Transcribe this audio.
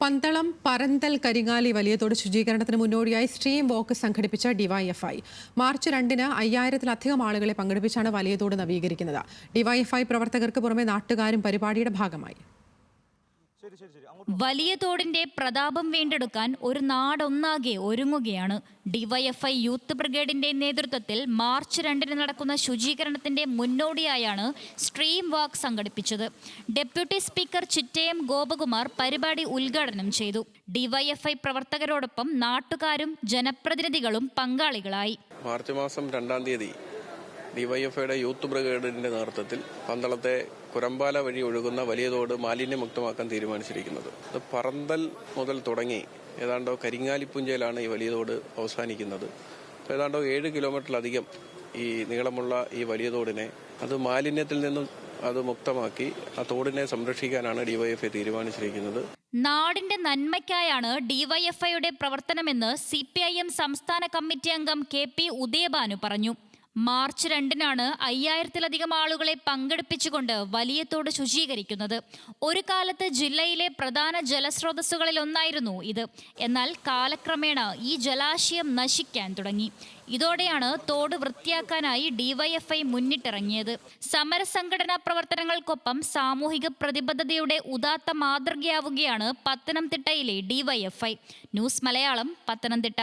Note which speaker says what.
Speaker 1: പന്തളം പരന്തൽ കരിങ്ങാലി വലിയതോട് ശുചീകരണത്തിന് മുന്നോടിയായി സ്ട്രീം വോക്ക് സംഘടിപ്പിച്ച ഡിവൈഎഫ്ഐ മാർച്ച് രണ്ടിന് അയ്യായിരത്തിലധികം ആളുകളെ പങ്കെടുപ്പിച്ചാണ് വലിയതോട് നവീകരിക്കുന്നത്. ഡിവൈഎഫ്ഐ പ്രവർത്തകർക്ക് പുറമെ നാട്ടുകാരും പരിപാടിയുടെ ഭാഗമായി.
Speaker 2: വലിയ തോടിന്റെ പ്രതാപം വീണ്ടെടുക്കാൻ ഒരു നാടൊന്നാകെ ഒരുങ്ങുകയാണ് ഡിവൈഎഫ്ഐ യൂത്ത് ബ്രിഗേഡിന്റെ നേതൃത്വത്തിൽ മാർച്ച് രണ്ടിന് നടക്കുന്ന ശുചീകരണത്തിന്റെ മുന്നോടിയായാണ് സ്ട്രീം വാക്ക് സംഘടിപ്പിച്ചത്. ഡെപ്യൂട്ടി സ്പീക്കർ ചിറ്റയം ഗോപകുമാർ പരിപാടി ഉദ്ഘാടനം ചെയ്തു. ഡിവൈഎഫ്ഐ പ്രവർത്തകരോടൊപ്പം നാട്ടുകാരും ജനപ്രതിനിധികളും പങ്കാളികളായി.
Speaker 3: മാർച്ച് മാസം രണ്ടാം തീയതി ഡിവൈഎഫ്ഐയുടെ യൂത്ത് ബ്രിഗേഡിന്റെ നേതൃത്വത്തിൽ പന്തളത്തെ കുരമ്പാല വഴി ഒഴുകുന്ന വലിയ തോട് മാലിന്യമുക്തമാക്കാൻ തീരുമാനിച്ചിരിക്കുന്നത്. അത് പറന്തൽ മുതൽ തുടങ്ങി ഏതാണ്ടോ കരിങ്ങാലിപ്പുഞ്ചയിലാണ് ഈ വലിയ തോട് അവസാനിക്കുന്നത്. ഏതാണ്ടോ ഏഴ് കിലോമീറ്ററിലധികം ഈ നീളമുള്ള ഈ വലിയ തോടിനെ അത് മാലിന്യത്തിൽ നിന്നും അത് മുക്തമാക്കി ആ തോടിനെ സംരക്ഷിക്കാനാണ് ഡിവൈഎഫ്ഐ തീരുമാനിച്ചിരിക്കുന്നത്.
Speaker 2: നാടിന്റെ നന്മയ്ക്കായാണ് ഡിവൈഎഫ്ഐയുടെ പ്രവർത്തനമെന്ന് സി പി ഐ എം സംസ്ഥാന കമ്മിറ്റി അംഗം കെ പി ഉദയബാനു പറഞ്ഞു. മാർച്ച് രണ്ടിനാണ് അയ്യായിരത്തിലധികം ആളുകളെ പങ്കെടുപ്പിച്ചുകൊണ്ട് വലിയത്തോട് ശുചീകരിക്കുന്നത്. ഒരു കാലത്ത് ജില്ലയിലെ പ്രധാന ജലസ്രോതസ്സുകളിൽ ഒന്നായിരുന്നു ഇത്. എന്നാൽ കാലക്രമേണ ഈ ജലാശയം നശിക്കാൻ തുടങ്ങി. ഇതോടെയാണ് തോട് വൃത്തിയാക്കാനായി ഡിവൈഎഫ്ഐ മുന്നിട്ടിറങ്ങിയത്. സമരസംഘടനാ പ്രവർത്തനങ്ങൾക്കൊപ്പം സാമൂഹിക പ്രതിബദ്ധതയുടെ ഉദാത്ത മാതൃകയാവുകയാണ് പത്തനംതിട്ടയിലെ ഡിവൈഎഫ്ഐ ന്യൂസ് മലയാളം പത്തനംതിട്ട.